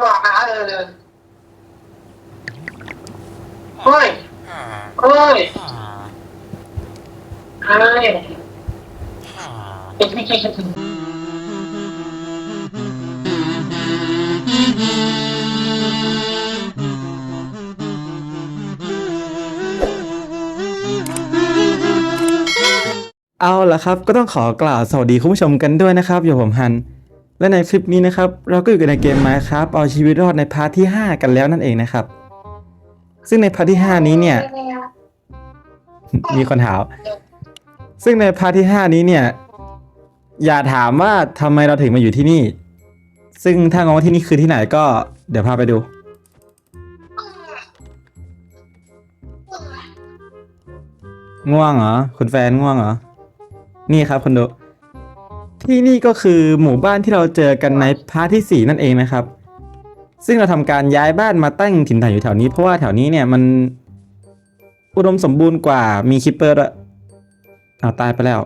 ว่าเออเฮ้ยเฮ้ยเฮ้ยเป็นพี่คิดเอาละครับ ก็ต้องขอกล่าวสวัสดีคุณผู้ชมกันด้วยนะครับ อยู่ผมฮัน และในคลิปนี้นะครับเราก็อยู่กันในเกม Minecraft เอาชีวิตรอดในพาร์ทที่ 5 กันแล้วนั่นเองนะครับ ซึ่งในพาร์ทที่ 5 นี้เนี่ย มีคนถามซึ่งในพาร์ทที่ 5 นี้เนี่ย อย่าถามว่าทำไมเราถึงมาอยู่ที่นี่ ซึ่งถ้างงว่าที่นี่คือที่ไหนก็เดี๋ยวพาไปดู ง่วงเหรอ คุณแฟนง่วงเหรอ นี่ครับคุณดู ที่นี่ก็คือหมู่บ้านที่เราเจอกันในพาร์ทที่ 4 นั่นเองนะครับ ซึ่งเราทำการย้ายบ้านมาตั้งถิ่นฐานอยู่แถวนี้เพราะว่าแถวนี้เนี่ยมันอุดมสมบูรณ์กว่ามีคิปเปอร์ด้วยเอาตายไปแล้ว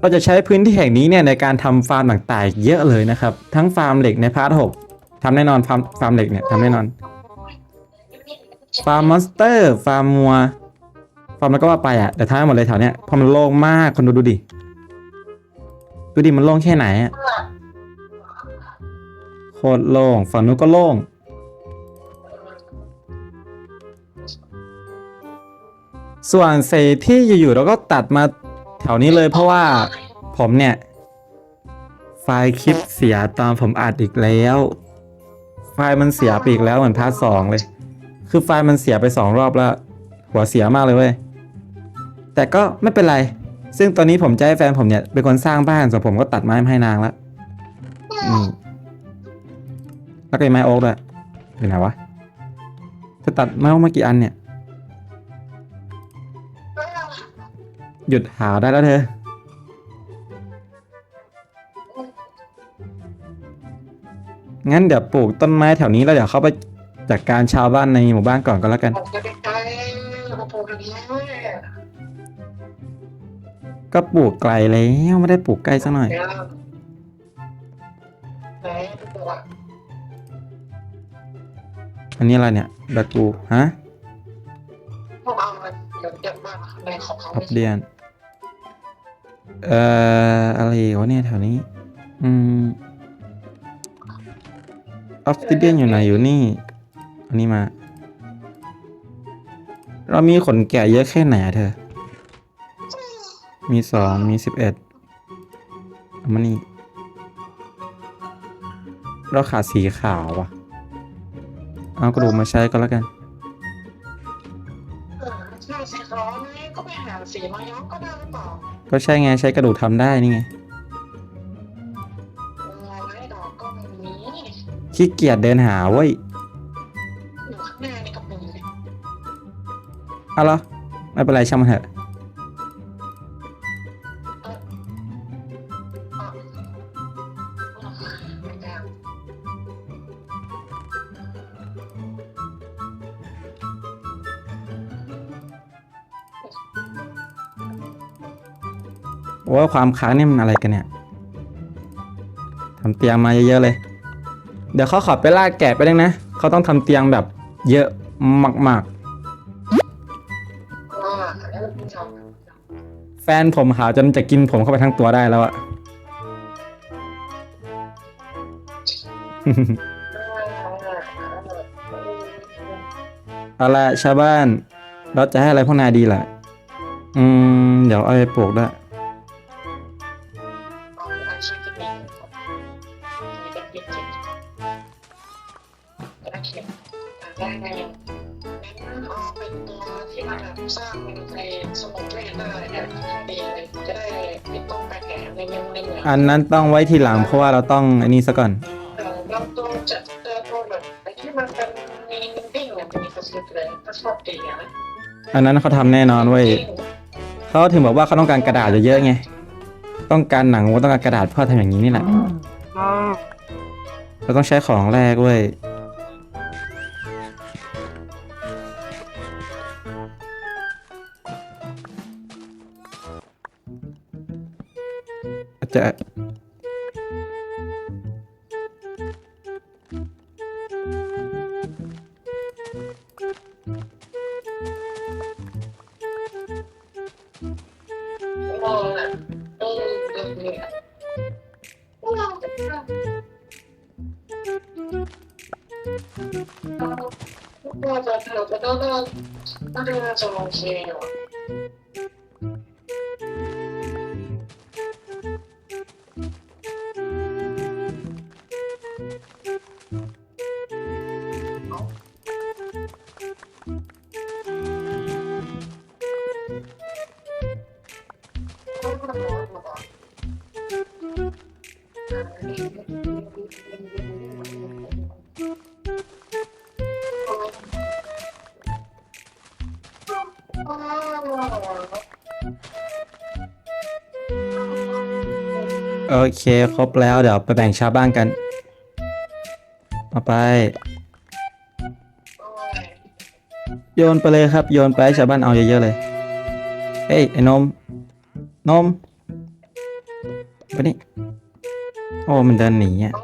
เราจะใช้พื้นที่แห่งนี้เนี่ยในการทำฟาร์มต่างๆ เยอะเลยนะครับ ทั้งฟาร์มเหล็กในพาร์ท6ทำแน่นอนฟาร์มฟาร์มเหล็กเนี่ยทำแน่นอน ฟาร์มมอนสเตอร์ ฟาร์มมัว ฟามแล้วก็ว่าไปอะแต่ท้ายหมดเลยแถวเนี้ยพอมันโล่งมากคนดูดูดิดูดิมันโล่งแค่ไหนอะโคตรโล่งฝั่งนู้นก็โล่งส่วนเศษที่อยู่ๆเราก็ตัดมาแถวนี้เลยเพราะว่าผมเนี่ย ไฟล์คลิปเสียตอนผมอัดอีกแล้ว ไฟล์มันเสียไปอีกแล้วเหมือนพาร์ทสองเลย คือไฟล์มันเสียไปสองรอบแล้ว หัวเสียมากเลยเว้ย แต่ก็ไม่เป็นไร ซึ่งตอนนี้ผมจะให้แฟนผมเนี่ยเป็นคนสร้างบ้านส่วนผมก็ตัดไม้มาให้นางแล้วแล้วก็มีไม้โอ๊กด้วยอยู่ไหนวะจะตัดไม้โอ๊กมากี่อันเนี่ย หยุดหาได้แล้วเธอ งั้นเดี๋ยวปลูกต้นไม้แถวนี้แล้วเดี๋ยวเข้าไปจัดการชาวบ้านในหมู่บ้านก่อนก็แล้วกันออกไปไกลๆมาปลูกกันนี้ ก็ปลูกไกลแล้วไม่ได้ปลูกใกล้สักหน่อย อันนี้อะไรเนี่ยแบกกูฮะพวกเอาอะไรเดี๋ยวเยอะมากในของเขาพับเดียนเอ่ออะไรวะเนี่ยแถวนี้ อืมออฟซิเดียนอยู่ไหนอยู่นี่ อันนี้มา เรามีขนแกะเยอะแค่ไหนอะเธอ มีสองมีสิบเอ็ดเอามานี่ เราขาดสีขาวว่ะเอากระดูกมาใช้ก็แล้วกัน เออใช่สีขาวนี่ก็ไปหาสีมาย้อมก็ได้หรือเปล่าก็ใช่ไงใช้กระดูกทำได้นี่ไงเออไม้ดอกก็ไม่มีขี้เกียจเดินหาเว้ยอยู่ข้างหน้านี่ก็มีเลยเอาละไม่เป็นไรช่างมันเถอะอะ ว่าความค้างนี่มันอะไรกันเนี่ยทำเตียงมาเยอะๆเลย เดี๋ยวเขาขอไปลากแกะไปได้นะเขาต้องทำเตียงแบบเยอะมากอ่าแล้วคุณชมๆแฟนผมหาวจนจะกินผมเข้าไปทั้งตัวได้แล้วอะเอาละชาวบ้าน เราจะให้อะไรพวกนายดีล่ะ อืม เดี๋ยวเอาไปปลูกด้วย เขียนได้ไงงั้นเอาเป็นตัวที่มันแบบสร้างในสมุดเล่นได้เนี่ยดีเลยจะได้ไม่ต้องไปแหนในเมืองในเมืองอันนั้นต้องไว้ทีหลังเพราะว่าเราต้องอันนี้ซะก่อนเออเราตัวจะเจอตัวแบบไอ้ที่มันเป็นมีดิ้งเนี่ยเป็นกระสุนเลยก็ชอบตีนะอันนั้นเขาทำแน่นอนเว้ยเขาถึงบอกว่าเขาต้องการกระดาษเยอะๆไงต้องการหนังว่าต้องการกระดาษเพื่อทำอย่างนี้นี่แหละเราต้องใช้ของแรกเว้ย って我这我这都都，那这个怎么接呀？ เคอยู่โอเคครบแล้วเดี๋ยวไปแบ่งชาวบ้านกันเอาไป โยนไปเลยครับ โยนไปให้ชาวบ้านเอาเยอะๆเลย เฮ้ยไอ้นม นมไปนี่โอ้มันเดินหนีอะ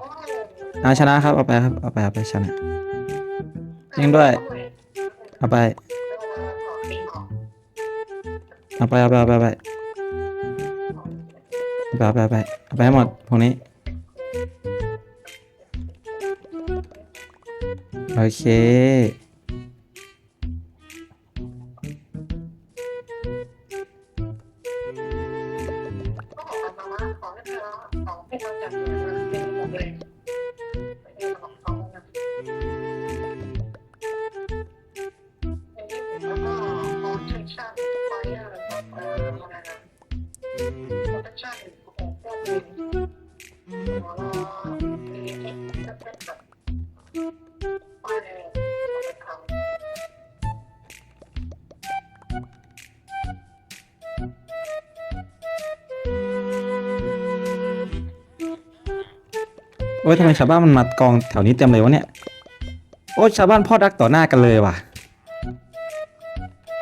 เอาชนะครับเอาไปครับเอาไปเอาไปชนะยิงด้วยเอาไปเอาไปเอาไปเอาไป ไปเอาไปเอาไปเอาไปให้หมดพวกนี้ โอเค อ้ยทำไมชาวบ้านมันมากองแถวนี้เต็มเลยวะเนี่ย โอ้ยชาวบ้านพ่อรักต่อหน้ากันเลยว่ะ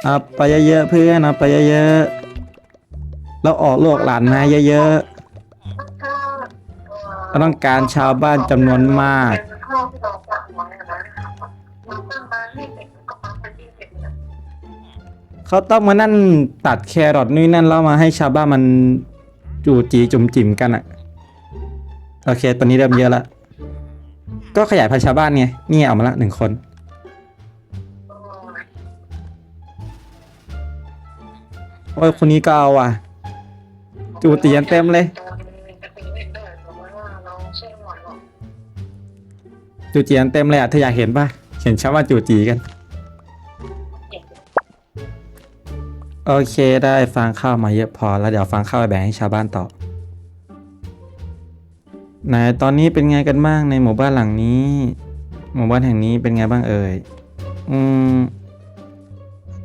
เอาไปเยอะๆเพื่อนเอาไปเยอะๆแล้วออกลูกหลานมาเยอะๆเราต้องการชาวบ้านจำนวนมาก เขาต้องมานั่นตัดแครอทนู่นนั่นแล้วมาให้ชาวบ้านมันจูจีจุ่มจิ๋มกันอะ โอเค ตอนนี้เริ่มเยอะละ ก็ขยายพันธุ์ชาวบ้านไง นี่ไงเอามาละหนึ่งคน โอ้ย คนนี้ก็เอาว่ะ จูตีกันเต็มเลย จูจีกันเต็มเลยอะเธออยากเห็นป่ะ เห็นชาวบ้านจูจีกัน โอเคได้ฟังข้าวมาเยอะพอแล้วเดี๋ยวฟังข้าวไปแบ่งให้ชาวบ้านต่อ ไหนตอนนี้เป็นไงกันบ้างในหมู่บ้านหลังนี้ หมู่บ้านแห่งนี้เป็นไงบ้างเอ่ย อืม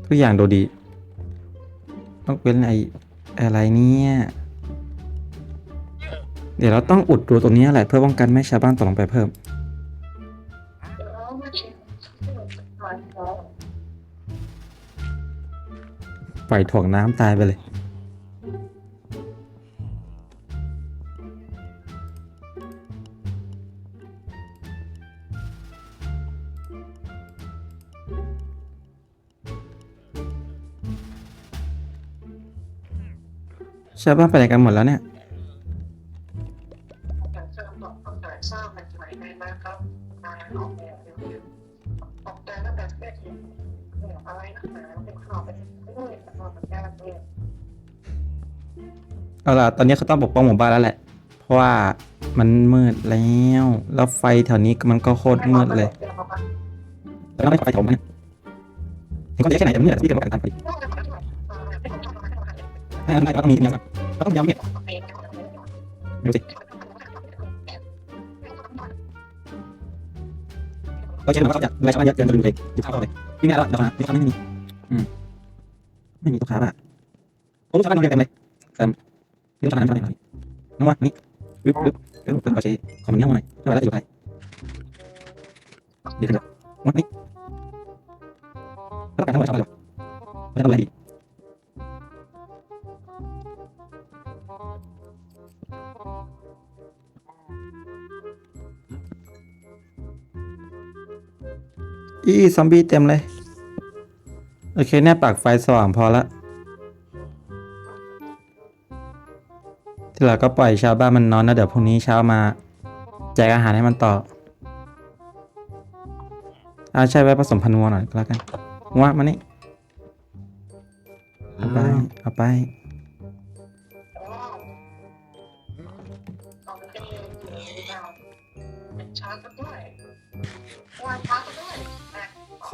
ทุกอย่างดูดี ต้องเป็นไออะไรเนี่ยเดี๋ยวเราต้องอุดรูตรงนี้แหละเพื่อป้องกันไม่ให้ชาวบ้านตกลงไปเพิ่ม ปล่อยถ่วงน้ำตายไปเลย ชาวบ้านไปไหนกันหมดแล้วเนี่ย เอาล่ะ ตอนนี้เขาต้องปกป้องหมู่บ้านแล้วแหละ เพราะว่ามันมืดแล้ว แล้วไฟแถวนี้มันก็โคตรมืดเลย แล้วไม่ไฟผมนะถึงก็จะแค่ไหนจต่มืดที่เกิดียวกันไฟไม่ต้องมีเนื้อ ต้องย้ำเนี่ยดูสิก็เชื่อว่าเขาจะดูแลชาวบ้านเยอะเกินจนดูเลยดูข้าวเลยพี่แม่แล้วเดี๋ยวนะดูข้าวไม่มีอืมไม่มีตัวขาอะโอ้ลูกชาวบ้านนอนเต็มเลยเต็มนี่ลูกชาวบ้านนอนเต็มเลยน้องวะนี่ปึ๊บปึ๊บปึ๊บปึ๊บโอเคขอมันเงี้ยหน่อยไม่ไหวแล้วอยู่ไปเดี๋ยวเดี๋ยววันนี้แล้วการทำอะไรชาวบ้านหรอไม่ต้องดูแลดี อีซอมบี้เต็มเลย โอเคเนี่ยปากไฟสว่างพอละที่เราก็ปล่อยชาวบ้านมันนอนแล้วเดี๋ยวพรุ่งนี้เช้ามา แจกอาหารให้มันต่ออาใช่ไว้ผสมพันธุ์วัวหน่อยก็แล้วกันวัวมานี่เอาไป เอาไป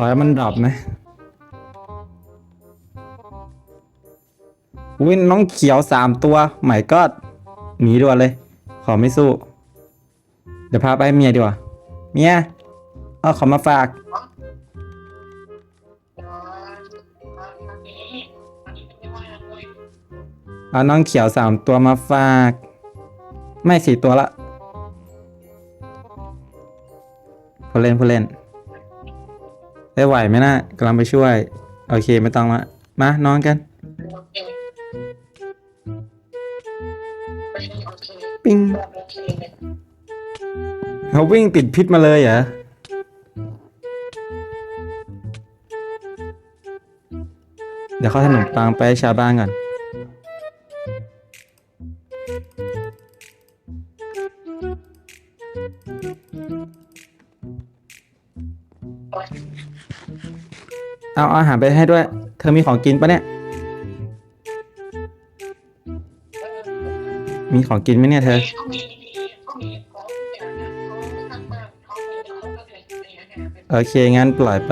ให้มันดรอปนะอุ้ยน้องเขียวสามตัวใหม่ก็หนีด่วนเลย ขอไม่สู้ เดี๋ยวพาไปเมียดีกว่า เมียเอาขอมาฝาก เอาอะไรเอาน้องเขียวสามตัวมาฝาก ไม่สี่ตัวละผู้เล่นผู้เล่น ได้ไหวไหมนะกำลังไปช่วย โอเคไม่ต้องละมานอนกัน ปิ้งเขาวิ่งติดพิษมาเลยเหรอเดี๋ยวเขาขนมปังไปชาวบ้านก่อน เอาอาหารไปให้ด้วย เธอมีของกินปะเนี่ย มีของกินไหมเนี่ยเธอเขามีเขามีของอย่างนี้เขาทำมากเขามีเขาก็เลยเนี่ยเนี่ยเป็นโอเค งั้นปล่อยไป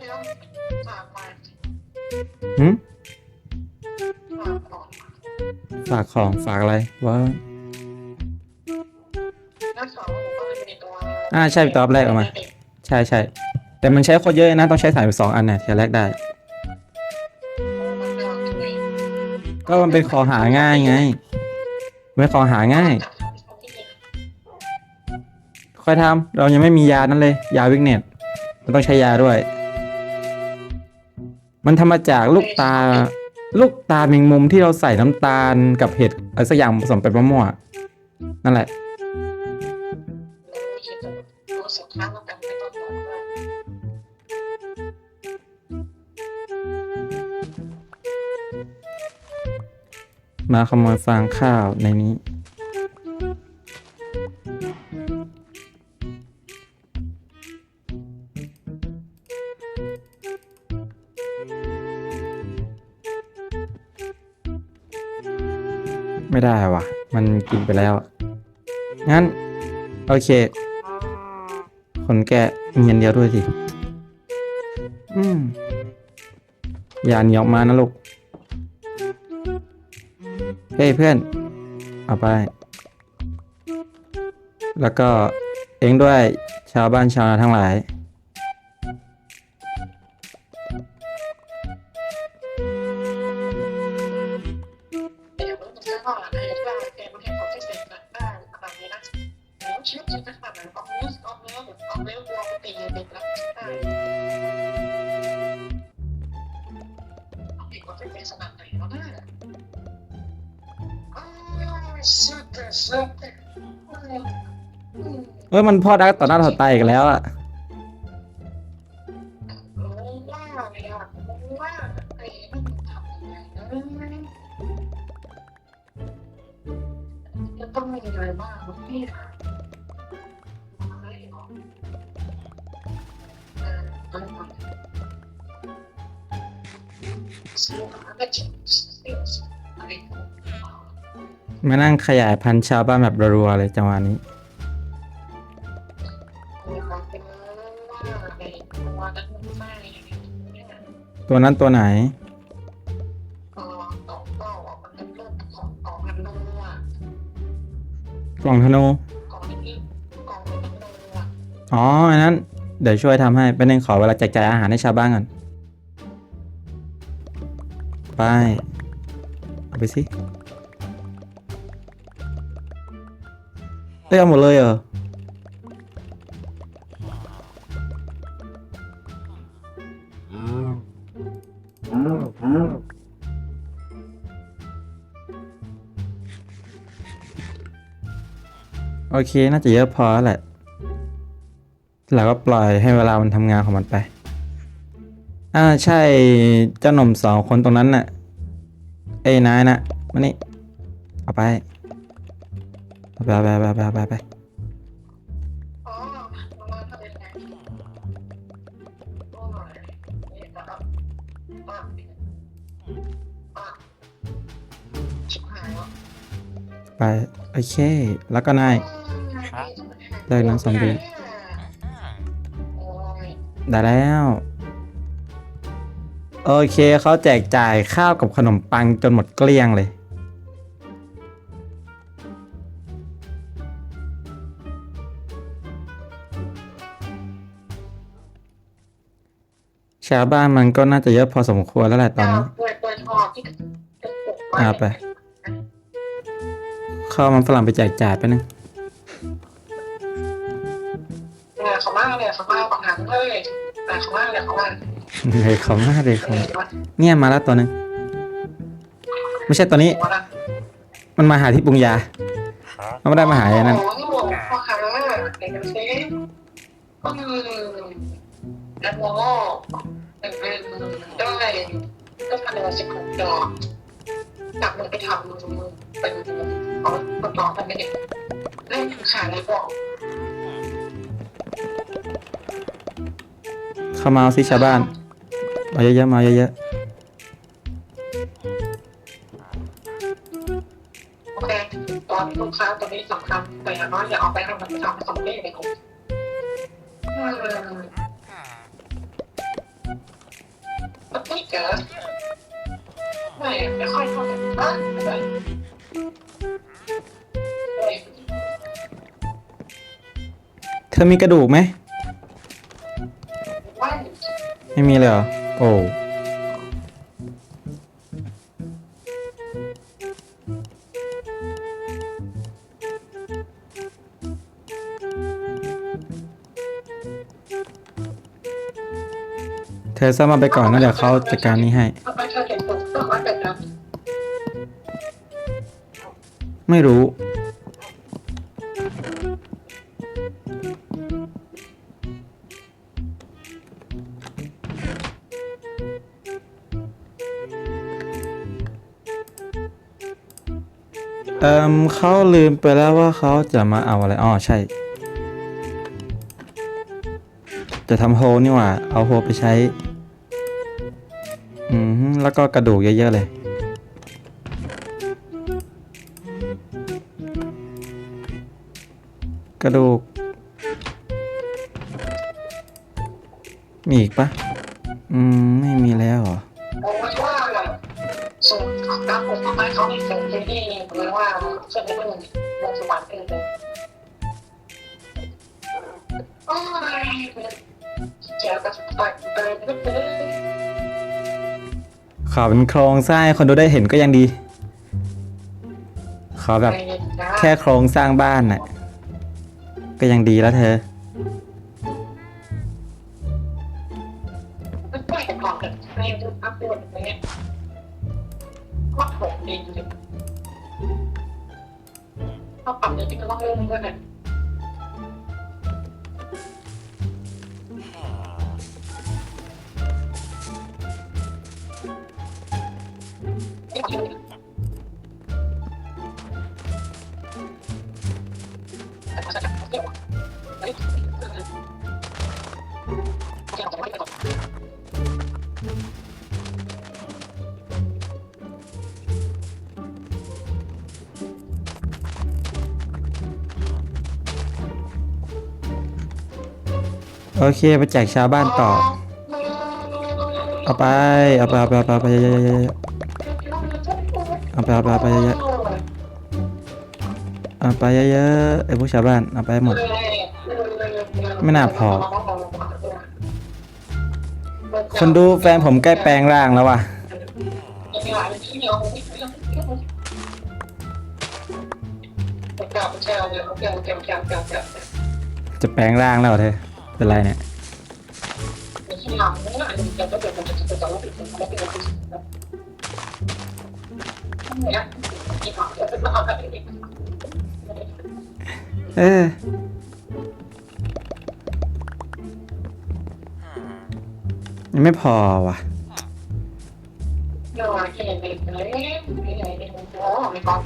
เดี๋ยวฝากมาหืมฝากของฝากของฝากอะไรว่าแล้วสองผมก็เลยมีตัวอ่าใช่ตอบแรกออกมา ใช่ใช่ แต่มันใช้คตรเยอะนะต้องใช้สายสองอันเนี่ยทีละแรกได้ ก็มันเป็นของหาง่ายไงเป็นของหาง่าย ค่อยทำเรายังไม่มียานั้นเลย ยาวิกเน็ตมันต้องใช้ยาด้วย มันทำมาจากลูกตา ลูกตาแมงมุมที่เราใส่น้ำตาลกับเห็ดอะไรสักอย่างผสมไปมั่วๆนั่นแหละ มาขโมยฟางข้าวในนี้ ไม่ได้ว่ะ มันกินไปแล้ว งั้น โอเคคนแก่มีอันเดียวด้วยสิ อืมอย่าหนีออกมานะลูก เฮ้ยเพื่อน เอาไป แล้วก็เองด้วยชาวบ้านชาวนาทั้งหลาย เอ้ยมันพ่อดักต่อหน้าต่อตาอีกแล้วอะต้องไงนะจะต้องมีอะไรบ้างพี่อะไรหรอเอออะไรก่อนสิ่งอะไรจริงสิ่งอะไรมานั่งขยายพันธุ์ชาวบ้านแบบรัวๆเลยจังหวะนี้ ตัวนั้นตัวไหนกล่องของกองพันโนอะกล่องธนู อ๋อ อันนั้น เดี๋ยวช่วยทำให้เป็นหนึ่งขอเวลาแจกจ่ายอาหารให้ชาวบ้านก่อน ไป เอาไปสิ เอ้ยเอาหมดเลยเหรอ เคน่าจะเยอะพอแล้วแหละเราก็ปล่อยให้เวลามันทำงานของมันไป อ่าใช่เจ้าหนุ่มสองคนตรงนั้นน่ะ เอ้นายนะมานี่เอาไปเอาไปเอาไปเอาไปเอาไปเอาไปไงโอ้ยนี่นะครับอะอะชิบหายแล้วไปโอเค แล้วก็นาย ได้น้องซอมบี้โอ้ยได้แล้ว โอเคเขาแจกจ่ายข้าวกับขนมปังจนหมดเกลี้ยงเลย ชาวบ้านมันก็น่าจะเยอะพอสมควรแล้วแหละตอนนี้เปิดเปิดออกที่กระปุกไว้เอาไป ข้าวมันฝรั่งไปแจกจ่ายไปนึง เนี่ยเขามาเนี่ยเขามาปัญหาเลยแต่เขามาเนี่ยเขามาเลยเขามากเลยเขาเอมากเนี่ยมาแล้วตัวหนึงไม่ใช่ตัวนี้หัวนะมันมาหาที่ปรุงยามันไม่ได้มาหาไอ้นั่นโอ้โหพ่อค้าเด็กกันซิก็คือแอปโมโม่เป็นเป็นได้ก็พันละสิบหกดอกจับมือไปทำเป็นเอาประกอบกันไม่ได้เล่นขายในบอก เข้ามาเอาสิชาวบ้านมาเยอะๆมาเยอะโอเค ตอนลูกค้าตัวนี้สำคัญแต่อย่างน้อยอย่าเอาไปให้มันทำสำเร็จในกลุ่มมันไม่เกิดไม่ไม่ค่อยเท่าไหร่อะไม่เป็นไรเฮ้ยเธอมีกระดูกไหม ไม่มีเลยเหรอ โอ้เธอซ่อมมาไปก่อนนะเดี๋ยวเขาจัดการนี้ให้ ไม่รู้ เขาลืมไปแล้วว่าเขาจะมาเอาอะไรอ๋อใช่ จะทำโฮนี่หว่า เอาโฮไปใช้ อืมแล้วก็กระดูกเยอะ ๆ เลย กระดูก มีอีกปะอืม ไม่มีแล้วเหรอำผมว่าส่งตามผมทำไมเขาไม่ส่งที่นี่หรือว่าเชื่อไม่รู้ลงสวรรค์เองเลยโอ้ยเจ้าก็ตัดไปไปเลยขอเป็นโครงสร้างให้คนดูได้เห็นก็ยังดีขอแบบแค่โครงสร้างบ้านน่ะก็ยังดีแล้วเธอ โอเคไปแจกชาวบ้านต่อ เอาไป เอาไปเอาไปเอาไปเอาไปเยอะๆๆเอาไปเอาไปเอาไป เอาไปเยอะๆไอ้พวกชาวบ้านเอาไปหมด ไม่น่าพอ คนดูแฟนผมใกล้แปลงร่างแล้วว่ะ จะแปลงร่างแล้วเธอเป็นไรเนี่ยเเออ ยังไม่พอว่ะ No, I can't make it. ของมีกอง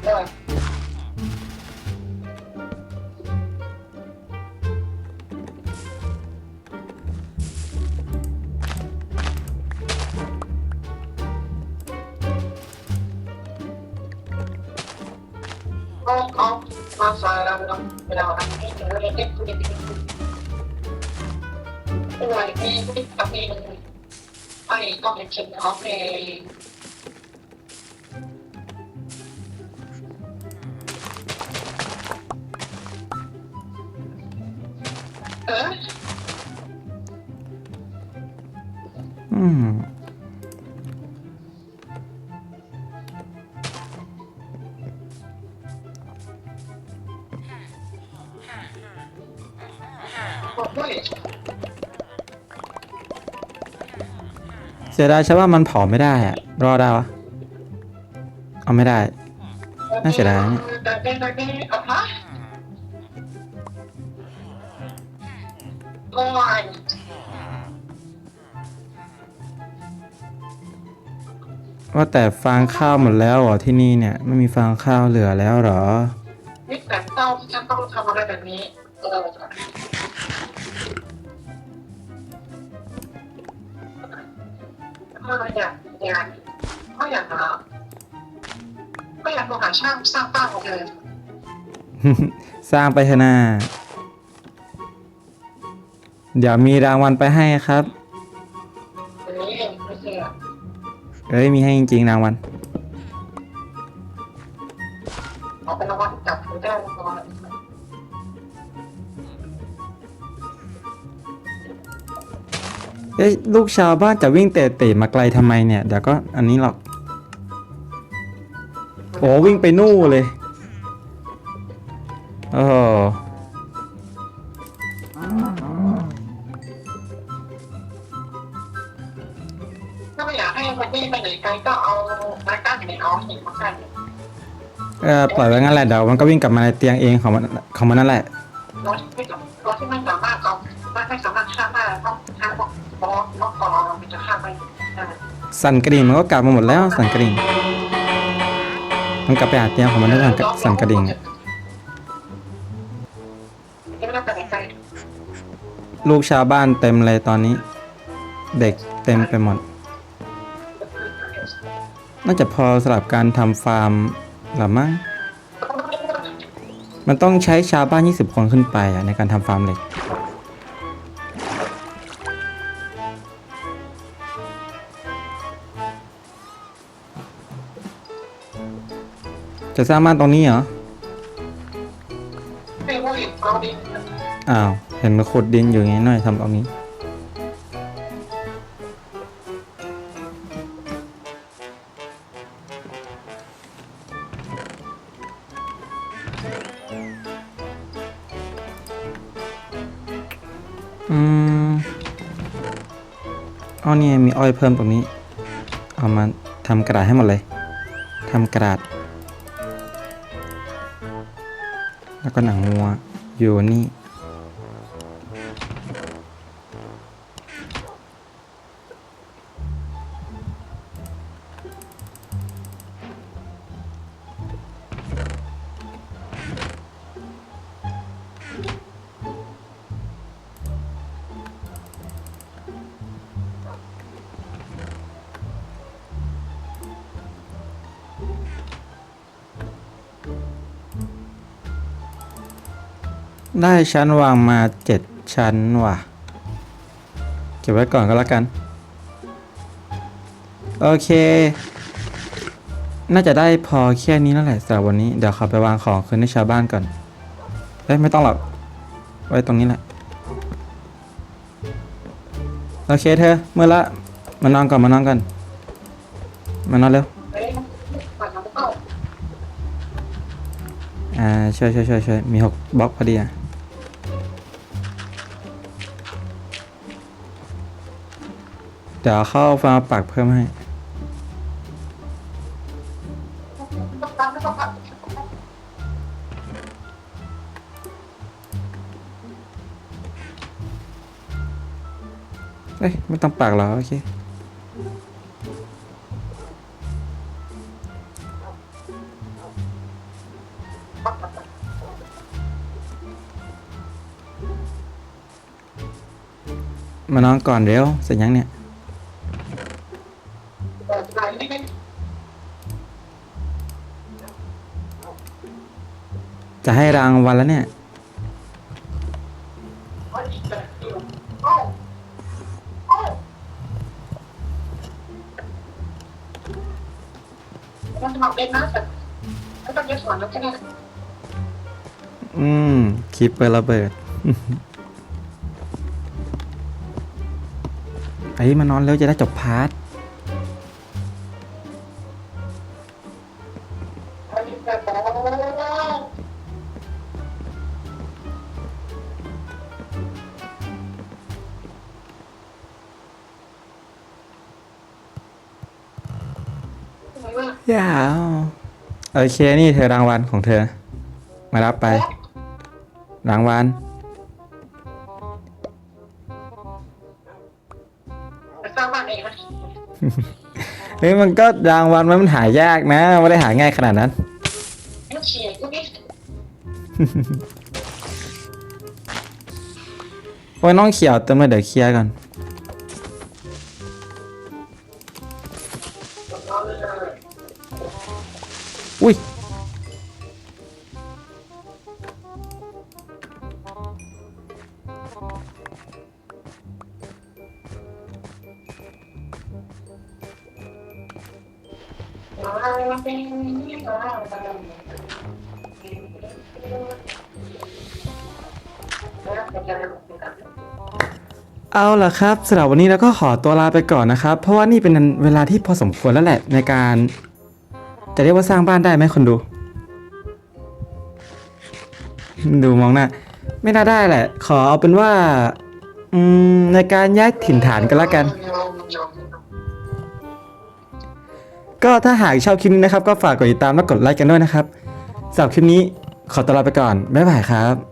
ไอ้ก็เสียดายใช่ว่ามันเผาไม่ได้อะรอดได้วะเอาไม่ได้ น่าเสียดายนะเนี่ยแต่เป็นแต่เป็นอะฮะโอ้ยว่าแต่ฟางข้าวหมดแล้วเหรอที่นี่เนี่ย ไม่มีฟางข้าวเหลือแล้วเหรอนี่แต่เจ้าที่ฉันต้องทำอะไรแบบนี้ ก็อยากอยากก็อยากหาก็อยากลองหาช่างสร้างบ้านของเธอสร้างไปเถอะนาเดี๋ยวมีรางวัลไปให้ครับ เองไม่ใช่เหรอเอ้ยมีให้จริงๆรางวัล อ้ยลูกชาวบ้านจะวิ่งเตะเตะมาไกลทำไมเนี่ยเดี๋ยวก็อันนี้หรอกโอ้วิ่งไปนู่นเลยโอ้โหถ้าไม่อยากให้มันวิ่งไปไหนไกลก็เอาไม้กั้นในเอาหินมากั้นเออปล่อยไว้งั้นแหละเดี๋ยวมันก็วิ่งกลับมาในเตียงเองของมันของมันนั่นแหละรถที่ไม่รถที่ไม่สามารถเอาไม่ สั่นกระดิ่งมันก็กลับมาหมดแล้วสั่นกระดิ่งมันกลับไปหาเตียงของมันด้วยสั่นกระดิ่งลูกชาวบ้านเต็มเลยตอนนี้ เด็กเต็มไปหมด น่าจะพอสำหรับการทำฟาร์มหรือมั้งมันต้องใช้ชาวบ้าน 20 คนขึ้นไปในการทำฟาร์มเหล็ก จะสร้างบ้านตรงนี้เหรอ ไม่ว่าอยู่เอาดิอ้าว เห็นมันขุดดินอยู่ไงหน่อยทำตรงนี้ อืมเอเนี่ยมีอ้อยเพิ่มตรงนี้ เอามาทำกระดาษให้หมดเลยทำกระดาษ แล้วก็หนังวัวอยู่นี่ ได้ชั้นวางมาเจ็ดชั้นว่ะ เก็บไว้ก่อนก็แล้วกัน โอเค น่าจะได้พอแค่นี้นั่นแหละสำหรับวันนี้ เดี๋ยวขาไปวางของคืนให้ชาวบ้านก่อนเอ้ยไม่ต้องหรอก ไว้ตรงนี้แหละ โอเคเธอ เมื่อละ มานอนก่อนมานอนก่อนมานอนเร็ว อ่าช่วยช่วยช่วยช่วยมีหกบล็อกพอดีอะ เดี๋ยวเข้าฟาร์มปักเพิ่มให้ เอ้ยไม่ต้องปักหรอโอเคมานอนก่อนเร็วเสร็จยังเนี่ย จะให้รางวัลแล้วเนี่ยเพราะอีกแบบอยู่โอ้โอ้มันสมัครเป็นนะแต่ก็ต้องยึดสอนแล้วใช่ไหมอืมคลิปเปิดระเบิด ไอ้ยมานอนเร็วจะได้จบพาร์ท เคนี่เธอรางวัลของเธอ มารับไป รางวัลไปสร้างบ้านเองนะเฮ้ยมันก็รางวัลมันหายากนะไม่ได้หาง่ายขนาดนั้นไม่เฉียดก็ไม่โอ้ยน้องเขียวเติมเลยเดี๋ยวเคลียร์ก่อน เอาล่ะครับสำหรับวันนี้เราก็ขอตัวลาไปก่อนนะครับ เพราะว่านี่เป็นเวลาที่พอสมควรแล้วแหละในการ จะเรียกว่าสร้างบ้านได้ไหมคนดู ดูมองหน้าไม่น่าได้แหละ ขอเอาเป็นว่าในการย้ายถิ่นฐานกันละกัน ก็ถ้าหากชอบคลิปนี้นะครับ ก็ฝากกดติดตามและกดไลค์กันด้วยนะครับสำหรับคลิปนี้ขอตัวลาไปก่อนบ๊ายบายครับ